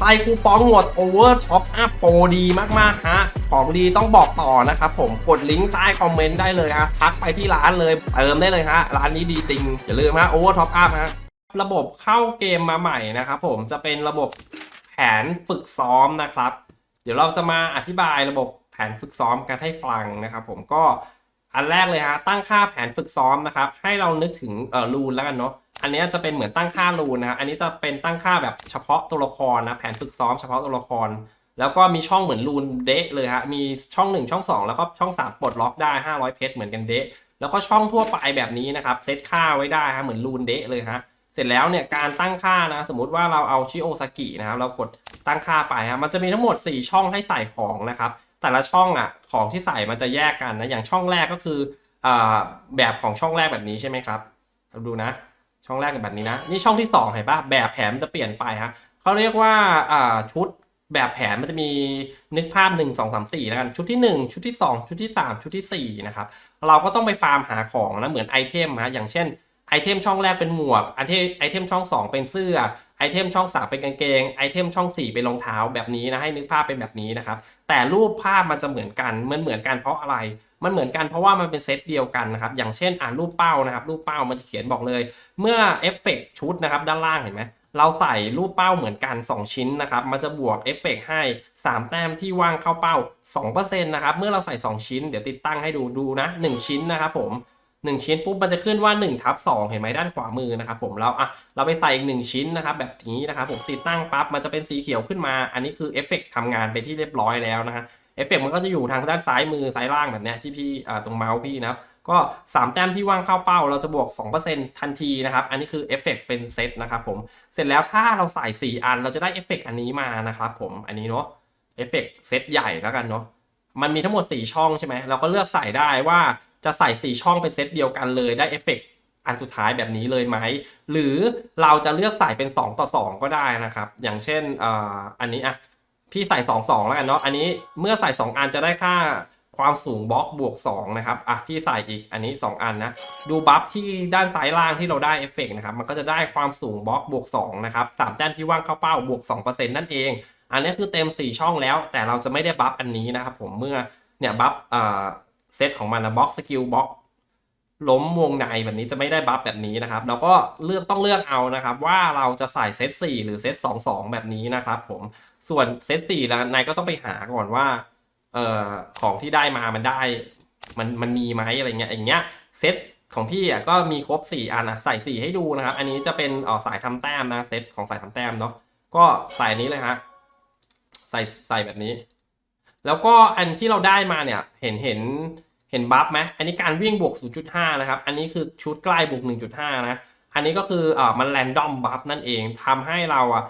ใส่คูปองหมดโอเวอร์ท็อปอัพโปรดีมากๆฮะของดีต้องบอกต่อนะครับผมกดลิงก์ใต้คอมเมนต์ได้เลยฮะทักไปที่ร้านเลยเติมได้เลยฮะร้านนี้ดีจริง อย่าลืมฮะโอเวอร์ท็อปอัพฮะระบบเข้าเกมมาใหม่นะครับผมจะเป็นระบบแผนฝึกซ้อมนะครับ เดี๋ยวเราจะมาอธิบายระบบแผนฝึกซ้อมกันให้ฟังนะครับ ผมก็อันแรกเลยฮะตั้งค่าแผนฝึกซ้อมนะครับ ให้เรานึกถึงเอ่อรูนแล้วกันเนาะ อันนี้จะเป็นเหมือนตั้งค่ารูนนะฮะอันนี้จะเป็นตั้งค่าแบบเฉพาะตัวละครนะแผนฝึกซ้อมเฉพาะตัวละคร แล้วก็มีช่องเหมือนรูนเดะเลยฮะมีช่อง 1 ช่อง 2 แล้วก็ช่อง 3 ปลดล็อกได้ 500 เพชรเหมือนกันเดะแล้วก็ช่องทั่วไปแบบนี้นะครับเซตค่าไว้ได้ฮะเหมือนรูนเดะเลยฮะเสร็จแล้วเนี่ยการตั้งค่านะสมมุติว่าเราเอาชิโอซากินะครับเรากดตั้งค่าไปฮะมันจะมีทั้งหมด 4 ช่องให้ใส่ของนะครับแต่ละช่องอะของที่ใส่มันจะแยกกันนะอย่างช่องแรกก็คืออแบบของช่องแรกแบบนี้ใช่ไหมครับดูนะ ช่องแรกเป็นแบบนี้นะ นี่ช่องที่2เห็นปะแบบแผนมันจะเปลี่ยนไปฮะเขาเรียกว่าอ่าชุดแบบแผนมันจะมีนึกภาพ 1 2 3 4แล้วกันชุดที่ 1 ชุดที่ 2 ชุดที่ 3 ชุดทีสี่4นะครับเราก็ต้องไปฟาร์มหาของนะเหมือนไอเทมฮะอย่างเช่นไอเทมช่องแรกเป็นหมวกไอเทมไอเทมช่อง 2 เป็นเสื้อไอเทมช่อง 3 เป็นกางเกงไอเทมช่อง 4 เป็นรองเท้าแบบนี้นะให้นึกภาพเป็นแบบนี้นะครับแต่รูปภาพมันจะเหมือนกันเหมันเหมือนกันเพราะอะไร มันเหมือนกันเพราะว่ามันเป็นเซตเดียวกันนะครับ อย่างเช่นอ่านรูปเป้านะครับ รูปเป้ามันจะเขียนบอกเลย เมื่อเอฟเฟกต์ชุดนะครับด้านล่างเห็นไหมเราใส่รูปเป้าเหมือนกัน 2 ชิ้นนะครับ มันจะบวกเอฟเฟกต์ให้ 3 แต้มที่ว่างเข้าเป้า 2%นะครับ เมื่อเราใส่ 2 ชิ้น เดี๋ยวติดตั้งให้ดูดูนะ 1 ชิ้นนะครับผม 1 ชิ้นปุ๊บมันจะขึ้นว่า1ทับ2เห็นไหมด้านขวามือนะครับผมเราอะเราไปใส่อีก 1 ชิ้นนะครับ แบบนี้นะครับผมติดตั้งปั๊บมันจะเป็นสีเขียวขึ้นมา อันนี้คือเอฟเฟกทำงานไปที่เรียบร้อยแล้วนะฮะ เอฟเฟกต์มันก็จะอยู่ทางด้านซ้ายมือซ้ายล่างแบบเนี้ยที่พี่ตรงเมาส์พี่นะก็ 3 แต้มที่ว่างเข้าเป้าเราจะบวก 2%ทันทีนะครับ อันนี้คือเอฟเฟกต์เป็นเซตนะครับผม เสร็จแล้วถ้าเราใส่ 4 อันเราจะได้เอฟเฟกต์อันนี้มานะครับผม อันนี้เนาะ เอฟเฟกต์เซตใหญ่แล้วกันเนาะ มันมีทั้งหมด 4 ช่องใช่ไหม เราก็เลือกใส่ได้ว่าจะใส่ 4 ช่องเป็นเซตเดียวกันเลยได้เอฟเฟกต์อันสุดท้ายแบบนี้เลยไหม หรือเราจะเลือกใส่เป็น 2 ต่อ 2 ก็ได้นะครับ อย่างเช่นออันนี้อะ พี่ใส่2 2แล้วกันเนาะอันนี้เมื่อใส่2อันจะได้ค่าความสูงบล็อกบวก2นะครับ อะ พี่ใส่อีก อันนี้ 2 อันนะ ดูบัฟที่ด้านซ้ายล่างที่เราได้เอฟเฟกต์นะครับ มันก็จะได้ความสูงบล็อกบวก2นะครับสามแต้มที่ว่างเข้าเป้าบวก2%นั่นเอง อันนี้คือเต็ม 4 ช่องแล้ว แต่เราจะไม่ได้บัฟอันนี้นะครับผม เมื่อเนี่ยบัฟเอ่าเซตของมันนะบล็อกสกิลบล็อก ล้มวงในแบบนี้จะไม่ได้บัฟแบบนี้นะครับ เราก็เลือกต้องเลือกเอานะครับ ว่าเราจะใส่เซต4หรือเซต2 2 แบบนี้นะครับผมส่วนเซต4แล้วนายก็ต้องไปหาก่อนว่าเอ่อของที่ได้มามันได้มันมันมีไหมอะไรเงี้ยอย่างเงี้ยเซตของพี่อะก็มีครบ 4 อันนะใส่ 4 ให้ดูนะครับ อันนี้จะเป็นออสายทำแต้มนะเซตของสายทำแต้มเนาะก็ใส่นี้เลยฮะใส่ใส่แบบนี้ แล้วก็อันที่เราได้มาเนี่ยเห็นเห็น เห็นบัฟไหมอันนี้การวิ่งบวก 0.5 นะครับ อันนี้คือชุดใกล้บวก 1.5 นะ อันนี้ก็คืออ่ามันแรนดอมบัฟนั่นเองทำให้เราอะ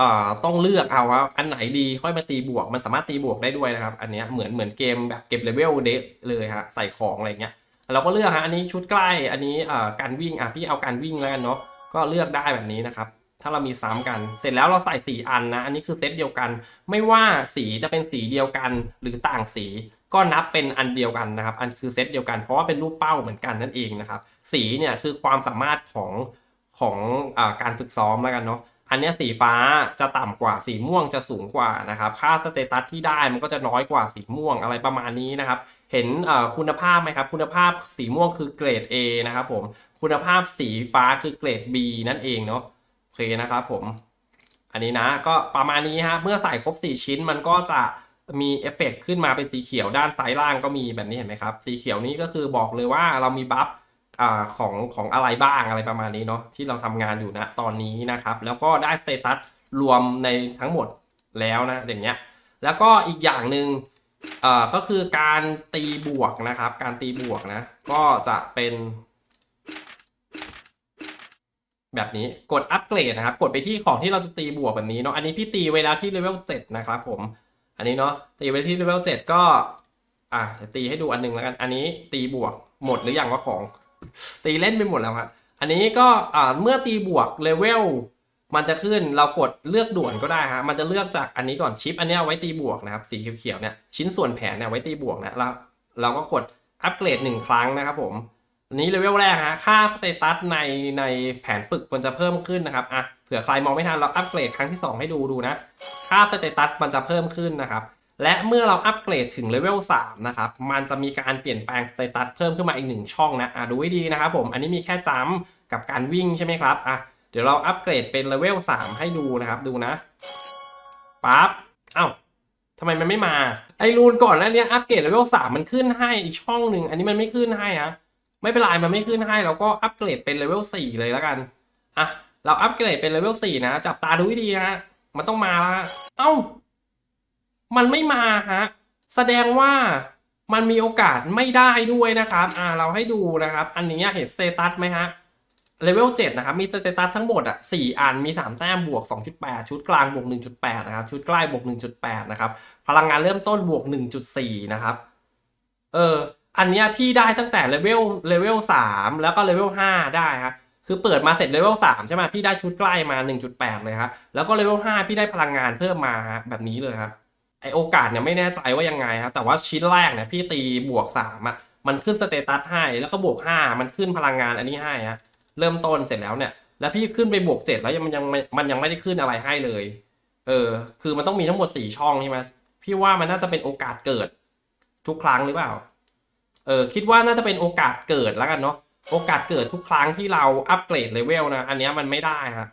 อ่าต้องเลือกเอาว่าอันไหนดีค่อยมาตีบวก มันสามารถตีบวกได้ด้วยนะครับ อันนี้เหมือนเหมือนเกมแบบเก็บเลเวลเดเลยฮะใส่ของอะไรเงี้ยเราก็เลือกฮะอันนี้ชุดใกล้อันนี้อ่าการวิ่งอะพี่เอาการวิ่งแล้วกันเนาะก็เลือกได้แบบนี้นะครับ ถ้าเรามีซ้ำกัน เสร็จแล้วเราใส่สีอันนะ อันนี้คือเซตเดียวกัน ไม่ว่าสีจะเป็นสีเดียวกันหรือต่างสี ก็นับเป็นอันเดียวกันนะครับ อันคือเซตเดียวกันเพราะว่าเป็นรูปเป้าเหมือนกันนั่นเองนะครับ สีเนี่ยคือความสามารถของของอการฝึกซ้อมแล้วกันเนาะอันนี้สีฟ้าจะต่ำกว่าสีม่วงจะสูงกว่านะครับ ค่าสเตตัสที่ได้มันก็จะน้อยกว่าสีม่วงอะไรประมาณนี้นะครับ เห็นคุณภาพไหมครับ คุณภาพสีม่วงคือเกรด A นะครับผม คุณภาพสีฟ้าคือเกรด B นั่นเองเนาะโอเคนะครับผม อันนี้นะก็ประมาณนี้ฮะเมื่อใส่ครบ 4 ชิ้นมันก็จะ มีเอฟเฟกต์ขึ้นมาเป็นสีเขียวด้านซ้ายล่างก็มีแบบนี้เห็นไหมครับ สีเขียวนี้ก็คือบอกเลยว่าเรามีบัฟของของอะไรบ้างอะไรประมาณนี้เนาะที่เราทำงานอยู่นะตอนนี้นะครับ แล้วก็ได้สเตตัสรวมในทั้งหมดแล้วนะอย่างเงี้ยแล้วก็อีกอย่างหนึ่งเอ่อก็คือการตีบวกนะครับ การตีบวกนะ ก็จะเป็น แบบนี้กดอัปเกรดนะครับ กดไปที่ของที่เราจะตีบวกแบบนี้เนาะอันนี้พี่ตีไว้แล้วที่เลเวล7นะครับผม อันนี้เนาะตีไว้ที่เลเวล7ก็อะตีให้ดูอันหนึงแล้วกันอันนี้ตีบวกหมดหรือยังว่าของ ตีเล่นไปหมดแล้วครับอันนี้ก็อ่าเมื่อตีบวกเลเวลมันจะขึ้นเรากดเลือกด่วนก็ได้ฮะมันจะเลือกจากอันนี้ก่อนชิป อันนี้ไว้ตีบวกนะครับสีเขียวๆเนี่ยชิ้นส่วนแผนเนี่ยไว้ตีบวกนะเราเราก็กดอัปเกรดหนึ่งครั้งนะครับผมอันนี้เลเวลแรกฮะค่าสเตตัสในในแผนฝึกมันจะเพิ่มขึ้นนะครับอะ ผื่อใครมองไม่ทันเราอัปเกรดครั้งที่ 2 ให้ดูดูนะ ค่าสเตตัสมันจะเพิ่มขึ้นนะครับ และเมื่อเราอัปเกรดถึงเลเวล3นะครับ มันจะมีการเปลี่ยนแปลงสเตตัสเพิ่มขึ้นมาอีกหนึ่งช่องนะ อะดูให้ดีนะครับผม อันนี้มีแค่จัมป์กับการวิ่งใช่ไหมครับ อะ เดี๋ยวเราอัปเกรดเป็นเลเวล3ให้ดูนะครับ ดูนะ ปั๊บ เอ้าทำไมมันไม่มา ไอรูนก่อนหน้านี้อัปเกรดเลเวล3มันขึ้นให้อีกช่องหนึ่ง อันนี้มันไม่ขึ้นให้ฮะ ไม่เป็นไร มันไม่ขึ้นให้ เราก็อัปเกรดเป็นเลเวล4เลยแล้วกัน อะ เราอัปเกรดเป็นเลเวล4นะ จับตาดูให้ดีฮะ มันต้องมาละเอ้า มันไม่มาฮะ แสดงว่ามันมีโอกาสไม่ได้ด้วยนะครับ อ่า เราให้ดูนะครับ อันนี้เห็นสเตตัสไหมฮะ เลเวล7นะครับ มีสเตตัสทั้งหมดอะ4อัน มี3แต้มบวก2.8ชุดกลางบวก1.8นะครับ ชุดใกล้บวก1.8นะครับ พลังงานเริ่มต้นบวก1.4นะครับ เออ อันนี้พี่ได้ตั้งแต่เลเวล เลเวล3แล้วก็เลเวล5ได้ฮะ คือเปิดมาเสร็จเลเวล3ใช่ไหมพี่ได้ชุดใกล้มา 1.8 เลยครับแล้วก็เลเวล5พี่ได้พลังงานเพิ่มมาแบบนี้เลยครับไอโอกาสเนี่ยไม่แน่ใจว่ายังไงครับแต่ว่าชิ้นแรกเนี่ยพี่ตีบวก3อะมันขึ้นสเตตัสให้แล้วก็บวก5มันขึ้นพลังงานอันนี้ให้ฮะเริ่มต้นเสร็จแล้วเนี่ยแล้วพี่ขึ้นไปบวก7แล้วยังมันยังมันยังไม่ได้ขึ้นอะไรให้เลย เออ คือมันต้องมีทั้งหมด4ช่องใช่ไหมพี่ว่ามันน่าจะเป็นโอกาสเกิด ทุกครั้งหรือเปล่า เออคิดว่าน่าจะเป็นโอกาสเกิดแล้วกันเนาะ โอกาสเกิดทุกครั้งที่เราอัปเกรดเลเวลนะ อันนี้มันไม่ได้ฮะ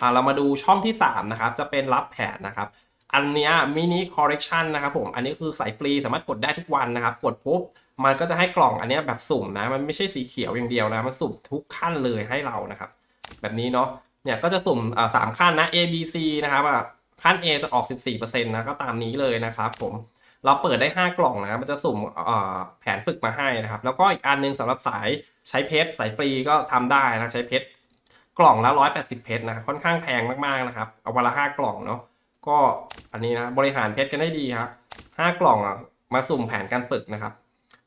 อ่าเรามาดูช่องที่ 3 นะครับ จะเป็นรับแผนนะครับ อันนี้มินิคอร์เรคชันนะครับผม อันนี้คือสายฟรีสามารถกดได้ทุกวันนะครับ กดปุ๊บ มันก็จะให้กล่องอันนี้แบบสุ่มนะ มันไม่ใช่สีเขียวอย่างเดียวนะ มันสุ่มทุกขั้นเลยให้เรานะครับ แบบนี้เนาะ เนี่ยก็จะสุ่มอ่าสามขั้นนะ A B C นะครับอะขั้น A จะออก 14%นะ ก็ตามนี้เลยนะครับผม เราเปิดได้ 5 กล่องนะครับมันจะสุ่มแผนฝึกมาให้นะครับ แล้วก็อีกอันหนึงสำหรับสายใช้เพชรสายฟรีก็ทำได้นะใช้เพชรกล่องละ180 เพชรนะครับค่อนข้างแพงมากๆนะครับ เอาวันละ5กล่องเนาะก็อันนี้นะบริหารเพชรกันได้ดีครับห้ากล่องอะมาสุ่มแผนการฝึกนะครับ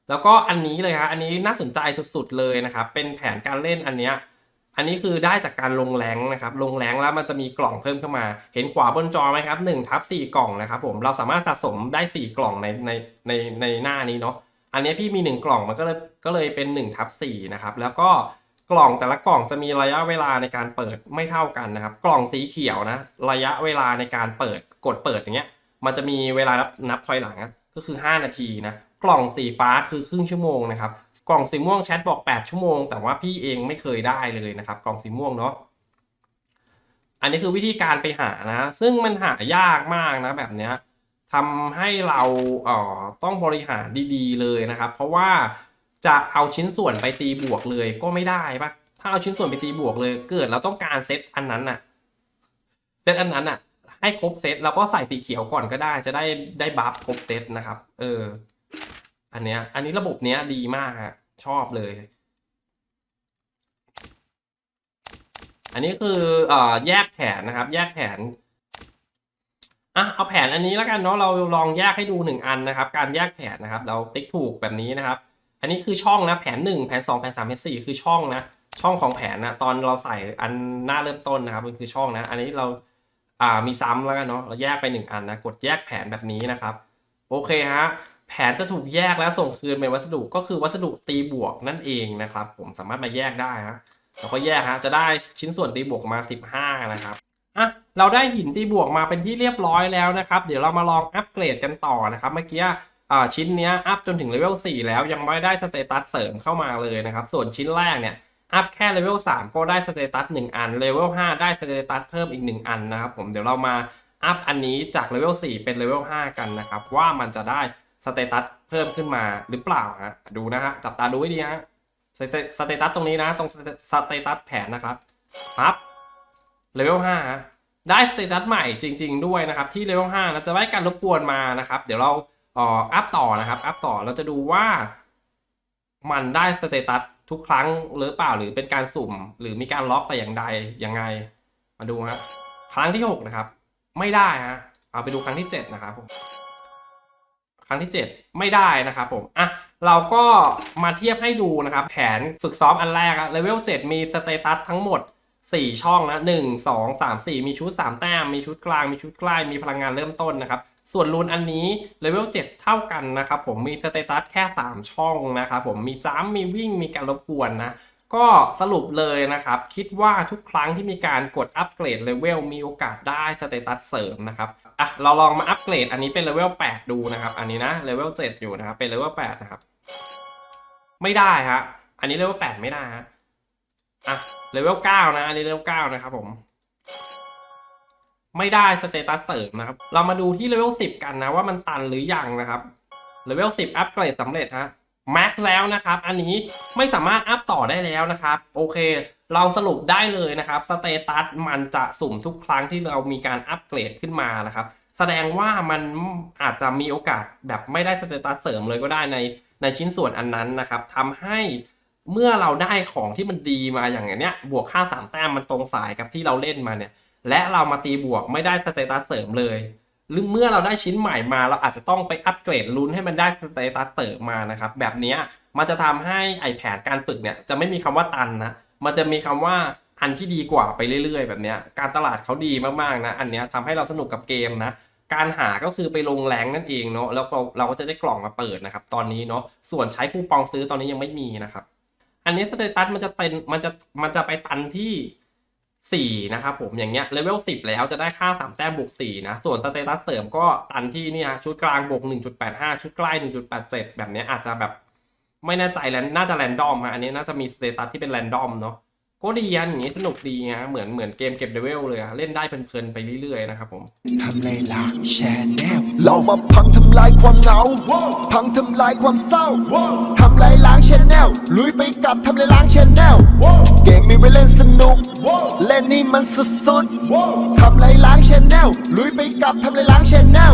แล้วก็อันนี้เลยครับอันนี้น่าสนใจสุดๆเลยนะครับเป็นแผนการเล่นอันเนี้ย อันนี้คือได้จากการลงแรงนะครับ ลงแรงแล้วมันจะมีกล่องเพิ่มเข้ามา เห็นขวาบนจอไหมครับ1ทับ4กล่องนะครับผม เราสามารถสะสมได้ 4 กล่องในในในในหน้านี้เนาะ อันนี้พี่มี 1 กล่องมันก็เลยก็เลยเป็น1ทับ4นะครับ แล้วก็กล่องแต่ละกล่องจะมีระยะเวลาในการเปิดไม่เท่ากันนะครับ กล่องสีเขียวนะ ระยะเวลาในการเปิดกดเปิดอย่างเงี้ย มันจะมีเวลานับนับถอยหลังก็คือ 5 นาทีนะ กล่องสีฟ้าคือครึ่งชั่วโมงนะครับ กล่องสีม่วงแชทบอก 8 ชั่วโมง แต่ว่าพี่เองไม่เคยได้เลยนะครับ กล่องสีม่วงเนาะอันนี้คือวิธีการไปหานะ ซึ่งมันหายากมากนะแบบเนี้ยทำให้เราเอ่อต้องบริหารดีๆ เลยนะครับ เพราะว่าจะเอาชิ้นส่วนไปตีบวกเลยก็ไม่ได้ปะถ้าเอาชิ้นส่วนไปตีบวกเลย เกิดเราต้องการเซตอันนั้นน่ะเซตอันนั้นอะ ให้ครบเซตแล้วก็ใส่สีเขียวก่อนก็ได้ จะได้ได้บัฟครบเซตนะครับ เออ อันเนี้ย อันนี้ระบบเนี้ยดีมากฮะชอบเลย อันนี้คือเอ่อแยกแผนนะครับ แยกแผนอะเอาแผนอันนี้แล้วกันเนาะเราลองแยกให้ดูหนึ่งอันนะครับ การแยกแผนนะครับ เราติ๊กถูกแบบนี้นะครับ อันนี้คือช่องนะแผนหนึ่งแผนสองแผนสามแผนสี่คือช่องนะช่องของแผนนะตอนเราใส่อันหน้าเริ่มต้นนะครับ มันคือช่องนะ อันนี้เราอ่ามีซ้ำแล้วกันเนาะเราแยกไปหนึ่งอันนะกดแยกแผนแบบนี้นะครับ โอเคฮะ แผนจะถูกแยกและส่งคืนเป็นวัสดุก็คือวัสดุตีบวกนั่นเองนะครับ ผมสามารถมาแยกได้ฮะเราก็แยกฮะจะได้ชิ้นส่วนตีบวกมา 15 นะครับอะเราได้หินตีบวกมาเป็นที่เรียบร้อยแล้วนะครับ เดี๋ยวเรามาลองอัปเกรดกันต่อนะครับ เมื่อกี้อ่าชิ้นเนี้ยอัพจนถึงเลเวล4แล้วยังไม่ได้สเตตัสเสริมเข้ามาเลยนะครับ ส่วนชิ้นแรกเนี่ยอัพแค่เลเวล3ก็ได้สเตตัส1อันเลเวล5ได้สเตตัสเพิ่มอีก 1 อันนะครับ ผมเดี๋ยวเรามาอัพอันนี้จากเลเวล4เป็นเลเวล5กันนะครับว่ามันจะได้ สเตตัสเพิ่มขึ้นมาหรือเปล่าฮะดูนะฮะจับตาดูให้ดีฮะสเตสเตตัสตรงนี้นะ ตรงสเตตัสแผนนะครับปั๊บเลเวล5ฮะได้สเตตัสใหม่จริง ๆ ด้วยนะครับ ที่เลเวล5นะจะได้การรบกวนมานะครับ เดี๋ยวเราอ่ออัพต่อนะครับ อัพต่อเราจะดูว่ามันได้สเตตัสทุกครั้งหรือเปล่าหรือเป็นการสุ่ม หรือมีการล็อกแต่อย่างใดยังไง มาดูครับครั้งที่ 6 นะครับ ไม่ได้ฮะเอาไปดูครั้งที่ 7 นะครับผม รั้งที่ 7 ไม่ได้นะครับผมอะเราก็มาเทียบให้ดูนะครับ แผนฝึกซ้อมอันแรกอะเลเวล7มีสเตตัสทั้งหมด 4 ช่องนะ1 2 3 4มีชุด 3 แต้ม มีชุดกลาง มีชุดใกล้ มีพลังงานเริ่มต้นนะครับ ส่วนรูนอันนี้เลเวล7เท่ากันนะครับผมมีสเตตัสแค่ 3 ช่องนะครับผมมีจ้ำมีวิ่งมีการรบกวนนะ ก็สรุปเลยนะครับ คิดว่าทุกครั้งที่มีการกดอัปเกรดเลเวลมีโอกาสได้สเตตัสเสริมนะครับอะเราลองมาอัปเกรดอันนี้เป็นเลเวล8ดูนะครับ อันนี้นะเลเวล7อยู่นะครับ เป็นเลเวล8นะครับ ไม่ได้ฮะอันนี้เลเวล8ไม่ได้ฮะอะเลเวล9นะอันนี้เลเวล9นะครับผมไม่ได้สเตตัสเสริมนะครับ เรามาดูที่เลเวล10 กันนะว่ามันตันหรือยังนะครับเลเวล10 อัปเกรดสำเร็จฮะ แม็กแล้วนะครับ อันนี้ไม่สามารถอัพต่อได้แล้วนะครับ โอเค เราสรุปได้เลยนะครับสเตตัสมันจะสุ่มทุกครั้งที่เรามีการอัปเกรดขึ้นมานะครับ แสดงว่ามันอาจจะมีโอกาสแบบไม่ได้สเตตัสเสริมเลยก็ได้ในในชิ้นส่วนอันนั้นนะครับทำให้เมื่อเราได้ของที่มันดีมาอย่างเนี้ย บวกค่าสามแต้มมันตรงสายกับที่เราเล่นมาเนี่ย และเรามาตีบวกไม่ได้สเตตัสเสริมเลย หรือเมื่อเราได้ชิ้นใหม่มาเราอาจจะต้องไปอัปเกรดลุ้นให้มันได้สเตตัสเสริมมานะครับ แบบนี้มันจะทำให้ไอแผนการฝึกเนี่ยจะไม่มีคำว่าตันนะ มันจะมีคำว่าอันที่ดีกว่าไปเรื่อย ๆ แบบนี้การตลาดเขาดีมากๆนะอันเนี้ยทำให้เราสนุกกับเกมนะการหาก็คือไปลงแรงนั่นเองเนาะแล้วก็เราก็จะได้กล่องมาเปิดนะครับ ตอนนี้เนาะส่วนใช้คูปองซื้อตอนนี้ยังไม่มีนะครับ อันนี้สเตตัสมันจะเป็นมันจะมันจะไปตันที่ 4 นะครับผมอย่างเงี้ยเลเวล10 แล้วจะได้ค่า 3 แต้มบวก4นะส่วนสเตตัสเสริมก็ตันที่นี่ฮะชุดกลางบวก 1.85 ชุดใกล้ 1.87 แบบเนี้ยอาจจะแบบไม่แน่ใจแล้วน่าจะแรนดอมฮะอันนี้น่าจะมีสเตตัสที่เป็นแรนดอมเนาะก็ดีอันอย่างงี้สนุกดีฮะเหมือนเหมือนเกมเก็บเลเวลเลยอะเล่นได้เพลินๆไปเรื่อยๆนะครับผมทำในหลักแชนแนลเรามาพังทำลายความเหงาพังทำลายความเศร้าทำลายล้างชแนลลุยไปกับทำลายล้างชแนล เกมมีไว้เล่นสนุก เล่นนี่มันสุดๆทำลายล้างชแนลลุยไปกับทำลายล้างชแนล